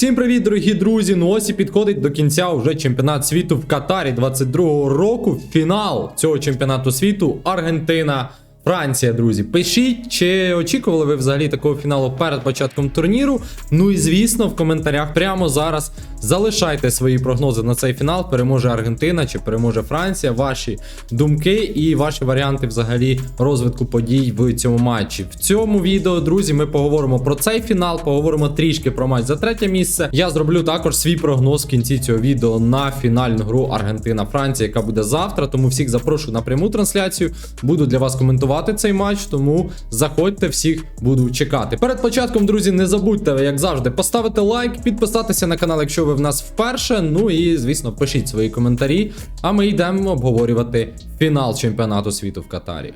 Всім привіт, дорогі друзі! Ну ось і підходить до кінця вже чемпіонат світу в Катарі 22-го року. Фінал цього чемпіонату світу Аргентина. Франція, друзі, пишіть, чи очікували ви взагалі такого фіналу перед початком турніру? Ну і звісно, в коментарях прямо зараз залишайте свої прогнози на цей фінал. Переможе Аргентина чи переможе Франція. Ваші думки і ваші варіанти взагалі розвитку подій в цьому матчі. В цьому відео, друзі, ми поговоримо про цей фінал, поговоримо трішки про матч за третє місце. Я зроблю також свій прогноз в кінці цього відео на фінальну гру Аргентина-Франція, яка буде завтра. Тому всіх запрошую на пряму трансляцію. Буду для вас коментувати цей матч, тому заходьте, всіх буду чекати. Перед початком, друзі, не забудьте, як завжди, поставити лайк, підписатися на канал, якщо ви в нас вперше. Ну і звісно, пишіть свої коментарі. А ми йдемо обговорювати фінал чемпіонату світу в Катарі.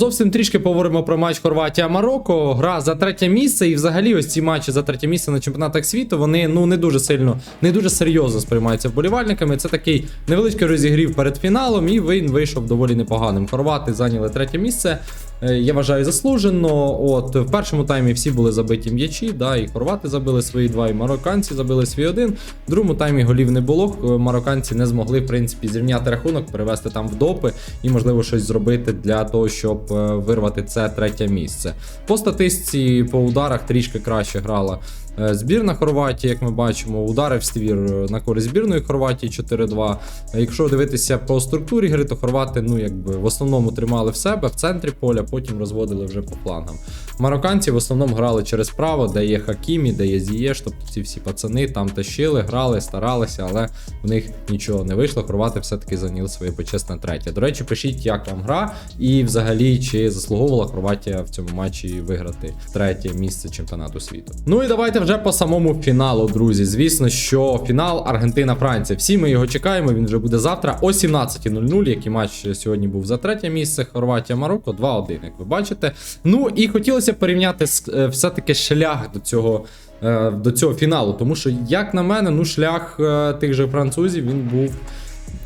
Зовсім трішки поговоримо про матч Хорватія-Марокко. Гра за третє місце, і взагалі ось ці матчі за третє місце на чемпіонатах світу вони ну не дуже сильно, не дуже серйозно сприймаються вболівальниками. Це такий невеличкий розігрів перед фіналом, і він вийшов доволі непоганим. Хорвати зайняли третє місце. Е, Я вважаю, заслужено. От в першому таймі всі були забиті м'ячі, да, і хорвати забили свої два, і марокканці забили свій один. В другому таймі голів не було. Е, Марокканці не змогли, в принципі, зрівняти рахунок, перевести там в допи і, можливо, щось зробити для того, щоб е, вирвати це третє місце. По статистиці, по ударах трішки краще грала. Е, Збірна Хорватії, як ми бачимо, ударив ствір на користь збірної Хорватії 4-2. Е, Якщо дивитися по структурі гри, то хорвати ну якби в основному тримали в себе в центрі поля, потім розводили вже по флангам. Марокканці в основному грали через право, де є Хакімі, де є Зієш, тобто ці всі пацани там тащили, грали, старалися, але в них нічого не вийшло. Хорвати все-таки зайняли своє почесне третє. До речі, пишіть, як вам гра, і взагалі чи заслуговувала Хорватія в цьому матчі виграти третє місце чемпіонату світу. Ну і давайте вже по самому фіналу, друзі. Звісно, що фінал Аргентина-Франція. Всі ми його чекаємо. Він вже буде завтра о 17.00, який матч сьогодні був за третє місце. Хорватія-Марокко 2-1, як ви бачите. Ну і хотілося порівняти е, все-таки шлях до цього. е, До цього фіналу, тому що, як на мене, ну шлях е, тих же французів він був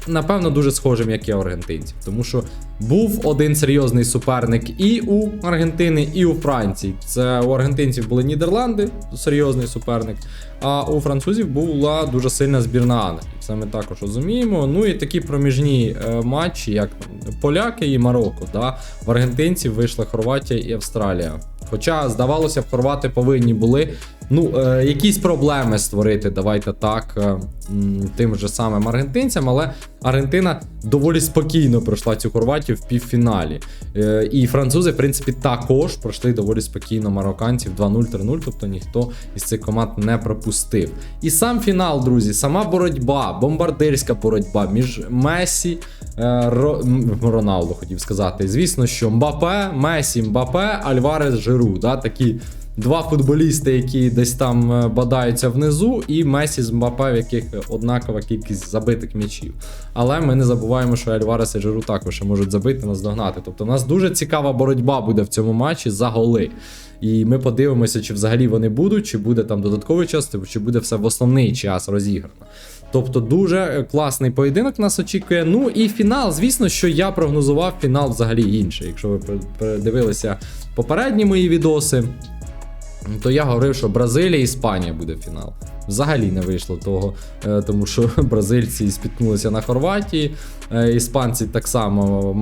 напевно дуже схожим, як і аргентинців. Тому що був один серйозний суперник і у Аргентини, і у Франції. Це у аргентинців були Нідерланди, серйозний суперник. А у французів була дуже сильна збірна Англії. Це ми також розуміємо. Ну і такі проміжні е, матчі, як поляки і Марокко. Да? В аргентинців вийшла Хорватія і Австралія. Хоча, здавалося б, хорвати повинні були ну, е, якісь проблеми створити, давайте так, е, тим же самим аргентинцям, але Аргентина доволі спокійно пройшла цю Хорватію в півфіналі. Е, і французи, в принципі, також пройшли доволі спокійно марокканців 2-0, 3-0, тобто ніхто із цих команд не пропустив. І сам фінал, друзі, сама боротьба, бомбардирська боротьба між Месі, Ро, м, Роналдо, хотів сказати. Звісно, що Мбапе, Месі, Мбапе, Альварес, Жиру. Да, такі два футболісти, які десь там е, бадаються внизу, і Месі з Мбапе, в яких однакова кількість забитих м'ячів. Але ми не забуваємо, що Альварес і Жиру також можуть забити, наздогнати. Тобто, у нас дуже цікава боротьба буде в цьому матчі за голи. І ми подивимося, чи взагалі вони будуть, чи буде там додатковий час, чи буде все в основний час розіграно. Тобто дуже е, класний поєдинок нас очікує. Ну і фінал, звісно, що я прогнозував фінал взагалі інший. Якщо ви передивилися попередні мої відоси, то я говорив, що Бразилія і Іспанія буде фінал. Взагалі не вийшло того, е, тому що бразильці спіткнулися на Хорватії, е, іспанці так само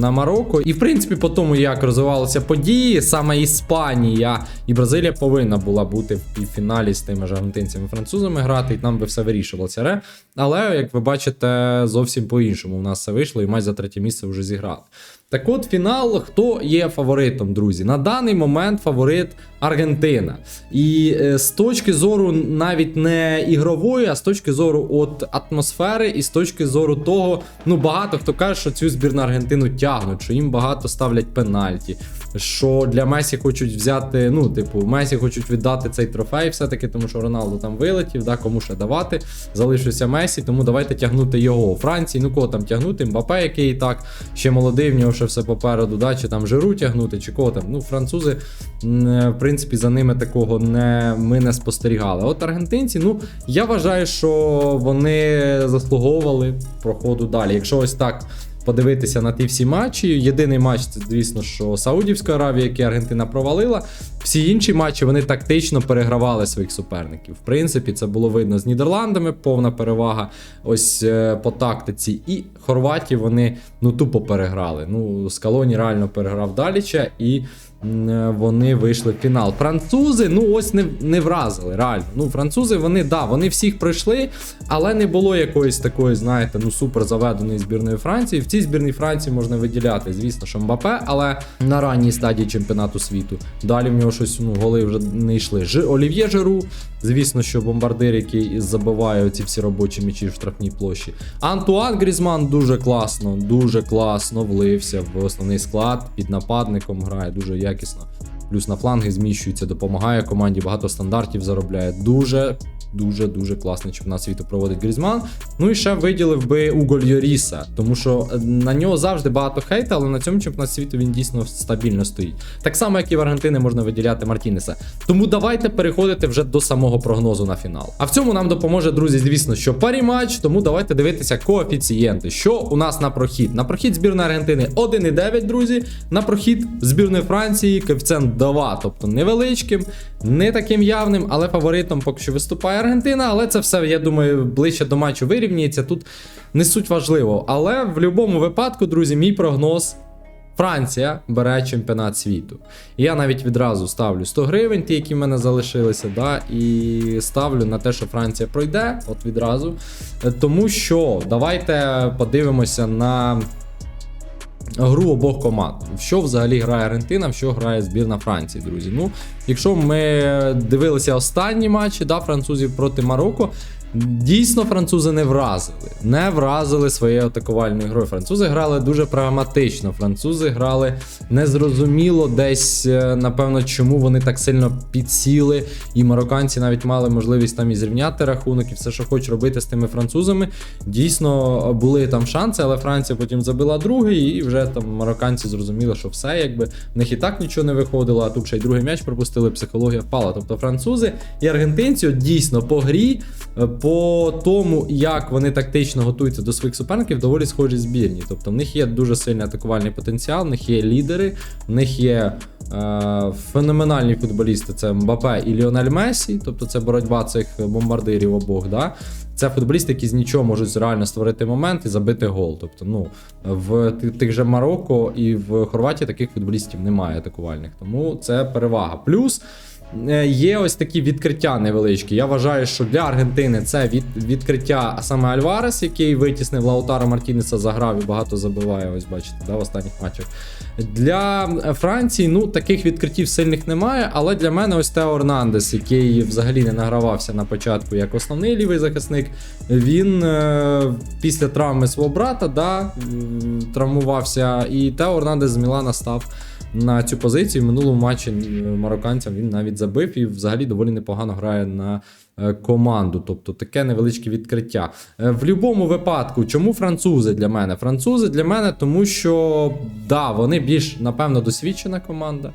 на Марокко. І в принципі, по тому, як розвивалися події, саме Іспанія і Бразилія повинна була бути в півфіналі з тими ж аргентинцями і французами грати, і там би все вирішувалося. Але, як ви бачите, зовсім по-іншому у нас все вийшло, і матч за третє місце вже зіграли. Так от, фінал, хто є фаворитом, друзі? На даний момент фаворит Аргентина. І е, з точки зору навіть не ігрової, а з точки зору от атмосфери і з точки зору того, ну багато хто каже, що цю збірну Аргентину тягнуть, що їм багато ставлять пенальті. Що для Месі хочуть взяти, ну, типу, Месі хочуть віддати цей трофей, все-таки, тому що Роналдо там вилетів, да, кому ще давати. Залишився Месі, тому давайте тягнути його. У Франції, ну кого там тягнути? Мбапе, який і так ще молодий, в нього ще все попереду, да, чи там Жиру тягнути, чи кого там. Ну, французи, е, в принципі, за ними такого не, ми не спостерігали. От аргентинці, ну, я вважаю, що вони заслуговували проходу далі. Якщо ось так подивитися на ті всі матчі. Єдиний матч це, звісно, що Саудівська Аравія, який Аргентина провалила. Всі інші матчі вони тактично перегравали своїх суперників. В принципі, це було видно з Нідерландами, повна перевага ось е, по тактиці. І Хорватії вони ну тупо переграли. Ну, Скалоні реально переграв Даліча і. Е, Вони вийшли в фінал. Французи, ну ось не, не вразили. Реально. Ну, французи, вони да, вони всіх пройшли, але не було якоїсь такої, знаєте, ну супер заведеної збірної Франції. В цій збірній Франції можна виділяти, звісно, що Мбапе, але на ранній стадії чемпіонату світу. Далі в нього щось ну, голи вже не йшли. Ж, Олів'є Жиру, звісно, що бомбардир, який забиває ці всі робочі м'ячі в штрафній площі. Антуан Грізман дуже класно, дуже класно влився в основний склад. Під нападником грає дуже якісно. Плюс на фланги зміщується, допомагає команді, багато стандартів заробляє. Дуже. Дуже дуже класний чемпіонат світу проводить Грізман. Ну і ще виділив би Уголь Йоріса, тому що е, на нього завжди багато хейта, але на цьому чемпіонаті світу він дійсно стабільно стоїть. Так само, як і в Аргентини можна виділяти Мартінеса. Тому давайте переходити вже до самого прогнозу на фінал. А в цьому нам допоможе, друзі, звісно, що парі матч, тому давайте дивитися коефіцієнти. Що у нас на прохід? На прохід збірної Аргентини 1,9, друзі. На прохід збірної Франції коефіцієнт 2, тобто невеличким, не таким явним, але фаворитом поки що виступає Аргентина. Але це все, я думаю, ближче до матчу вирівнюється. Тут не суть важливо. Але в будь-якому випадку, друзі, мій прогноз. Франція бере чемпіонат світу. Я навіть відразу ставлю 100 гривень, ті, які в мене залишилися, да, і ставлю на те, що Франція пройде, от відразу. Е, Тому що давайте подивимося на гру обох команд. Що взагалі грає Аргентина, в що грає збірна Франції, друзі. Ну, якщо ми дивилися останні матчі, да, французів проти Марокко. Дійсно, французи не вразили, не вразили своєю атакувальною грою. Французи грали дуже прагматично. Французи грали незрозуміло десь, е, напевно, чому вони так сильно підсіли. І марокканці навіть мали можливість там і зрівняти рахунок, і все, що хочуть робити з тими французами. Дійсно, були там шанси, але Франція потім забила другий, і вже там марокканці зрозуміли, що все, якби в них і так нічого не виходило, а тут ще й другий м'яч пропустили, психологія впала. Тобто французи і аргентинці от дійсно по грі. По тому, як вони тактично готуються до своїх суперників, доволі схожі збірні. Тобто в них є дуже сильний атакувальний потенціал, в них є лідери, в них є е, феноменальні футболісти. Це Мбапе і Ліонель Месі, тобто це боротьба цих бомбардирів обох. Да? Це футболісти, які з нічого можуть реально створити момент і забити гол. Тобто, ну в тих же Марокко і в Хорватії таких футболістів немає атакувальних, тому це перевага. Плюс. Е, Є ось такі відкриття невеличкі. Я вважаю, що для Аргентини це від, відкриття саме Альварес, який витіснив Лаутара Мартінеса, заграв і багато забиває. Ось бачите, да, в останніх матчах. Для Франції ну таких відкриттів сильних немає. Але для мене ось Тео Орнандес, який взагалі не награвався на початку як основний лівий захисник. Він е, після травми свого брата да, травмувався, і Тео Орнандес з Мілана став на цю позицію. В минулому матчі е, марокканцям він навіть забив і взагалі доволі непогано грає на е, команду. Тобто таке невеличке відкриття. Е, В будь-якому випадку, чому французи для мене? Французи для мене, тому що да, вони більш напевно досвідчена команда.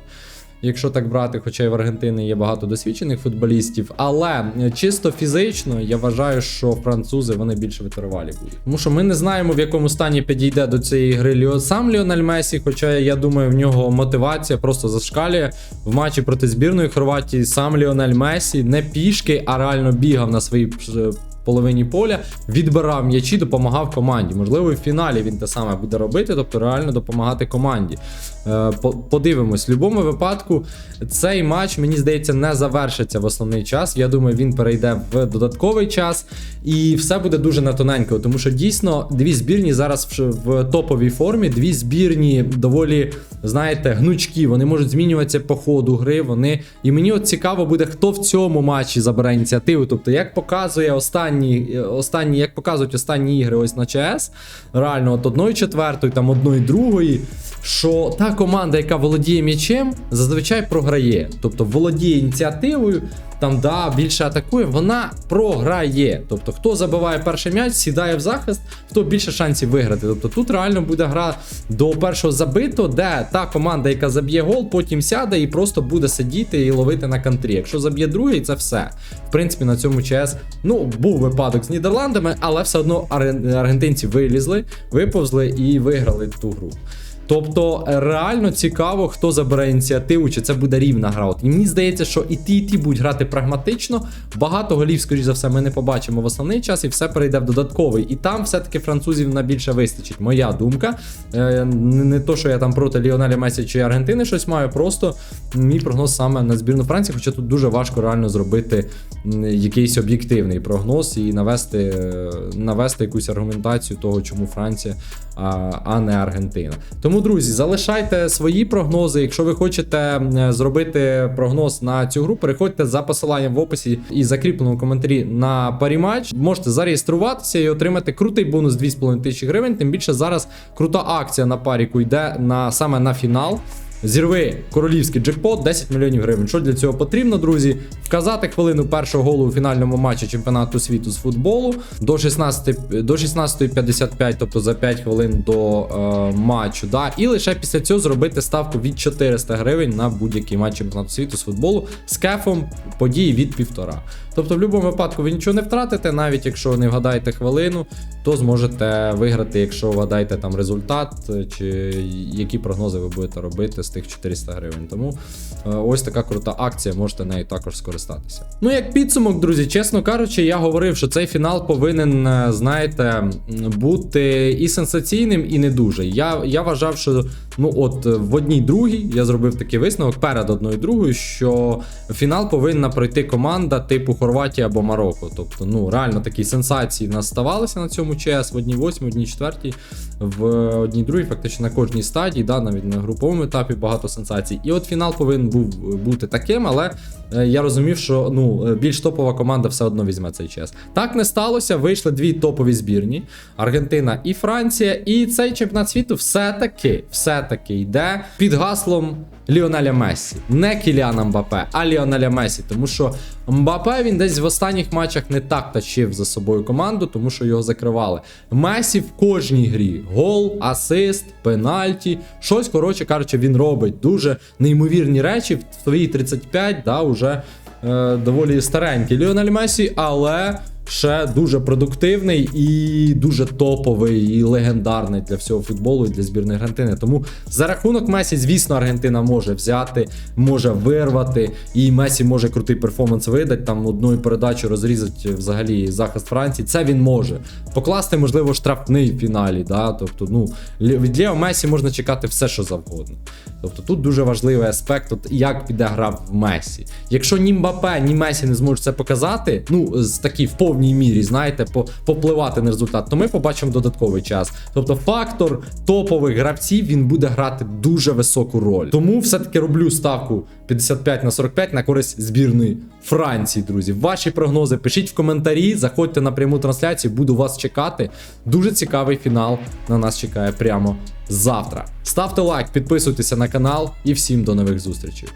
Якщо так брати, хоча й в Аргентині є багато досвідчених футболістів, але чисто фізично я вважаю, що французи вони більше витривалі будуть. Тому що ми не знаємо, в якому стані підійде до цієї гри Ліо сам Ліональ Месі. Хоча я думаю, в нього мотивація просто зашкалює в матчі проти збірної Хорватії. Сам Ліональ Месі не пішки, а реально бігав на своїй е, половині поля, відбирав м'ячі, допомагав команді. Можливо, в фіналі він те саме буде робити, тобто реально допомагати команді. Е, по- Подивимось, в будь-якому випадку цей матч, мені здається, не завершиться в основний час. Я думаю, він перейде в додатковий час, і все буде дуже на тоненько, тому що дійсно дві збірні зараз в, топовій формі, дві збірні доволі, знаєте, гнучкі. Вони можуть змінюватися по ходу гри. Вони і мені от цікаво буде, хто в цьому матчі забере ініціативу. Тобто, як показує останні, останні, як показують останні ігри ось на ЧС, реально от одної четвертої, там одної другої. що та команда, яка володіє м'ячем, зазвичай програє. Тобто володіє ініціативою, там да, більше атакує, вона програє. Тобто, хто забиває перший м'яч, сідає в захист, хто більше шансів виграти. Тобто тут реально буде гра до першого забито, де та команда, яка заб'є гол, потім сяде і просто буде сидіти і ловити на контрі. Якщо заб'є другий, це все. В принципі, на цьому ЧС ну був випадок з Нідерландами, але все одно аргентинці вилізли, виповзли і виграли ту гру. Тобто реально цікаво, хто забере ініціативу, чи це буде рівна гра. От і мені здається, що і ті, і ті будуть грати прагматично. Багато голів, скоріш за все, ми не побачимо в основний час, і все перейде в додатковий. І там все-таки французів на більше вистачить. Моя думка. Е, не, не то, що я там проти Ліонеля Месі чи Аргентини щось маю, просто мій прогноз саме на збірну Франції, хоча тут дуже важко реально зробити якийсь об'єктивний прогноз і навести, е, навести якусь аргументацію того, чому Франція, а, не Аргентина. Тому, друзі, залишайте свої прогнози. Якщо ви хочете зробити прогноз на цю гру, переходьте за посиланням в описі і закріпленому коментарі на паріматч. Можете зареєструватися і отримати крутий бонус 2,5 тисячі гривень. Тим більше зараз крута акція на паріку йде на саме на фінал. Зірви королівський джекпот 10 мільйонів гривень. Що для цього потрібно, друзі? Вказати хвилину першого голу у фінальному матчі чемпіонату світу з футболу до 16 до 16.55, тобто за 5 хвилин до е, матчу. Да? І лише після цього зробити ставку від 400 гривень на будь-який матч чемпіонату світу з футболу з кефом події від півтора. Тобто, в будь-якому випадку ви нічого не втратите, навіть якщо не вгадаєте хвилину, то зможете виграти, якщо вгадаєте там результат, е, чи які прогнози ви будете робити з тих 400 гривень. Тому е, ось така крута акція, можете нею також скористатися. Ну, як підсумок, друзі, чесно кажучи, я говорив, що цей фінал повинен, е, знаєте, бути і сенсаційним, і не дуже. Я, я вважав, що ну от в одній другій я зробив такий висновок перед одною другою, що фінал повинна пройти команда типу Хорватія або Марокко. Тобто, ну реально такі сенсації в нас ставалися на цьому ЧС в одній восьмій, одній четвертій, в одній другій, фактично на кожній стадії, да, навіть на груповому етапі багато сенсацій. І от фінал повинен був бути таким, але е, я розумів, що ну е, більш топова команда все одно візьме цей ЧС. Так не сталося. Вийшли дві топові збірні: Аргентина і Франція. І цей чемпіонат світу все-таки, все-таки йде під гаслом Ліонеля Мессі. Не Кіліана Мбапе, а Ліонеля Мессі. Тому що Мбапе він десь в останніх матчах не так тащив за собою команду, тому що його закривали. Месі в кожній грі: гол, асист, пенальті. Щось, коротше кажучи, він робить дуже неймовірні речі. В свої 35, да, уже е, доволі старенький Ліонель Месі, але. Ще дуже продуктивний і дуже топовий і легендарний для всього футболу і для збірної Аргентини. Тому за рахунок Месі, звісно, Аргентина може взяти, може вирвати, і Месі може крутий перформанс видати, там одною передачею розрізати взагалі захист Франції. Це він може. Покласти, можливо, штрафний в фіналі. Да? Тобто, ну, від Лео Месі можна чекати все, що завгодно. Тобто тут дуже важливий аспект, от як піде гра в Месі. Якщо ні Мбапе, ні Месі не зможуть це показати, ну з такі в повній мірі, знаєте, по, попливати на результат, то ми побачимо додатковий час. Тобто фактор топових гравців він буде грати дуже високу роль. Тому все-таки роблю ставку 55 на 45 на користь збірної Франції, друзі. Ваші прогнози пишіть в коментарі, заходьте на пряму трансляцію, буду вас чекати. Дуже цікавий фінал на нас чекає прямо завтра. Ставте лайк, підписуйтеся на канал і всім до нових зустрічей.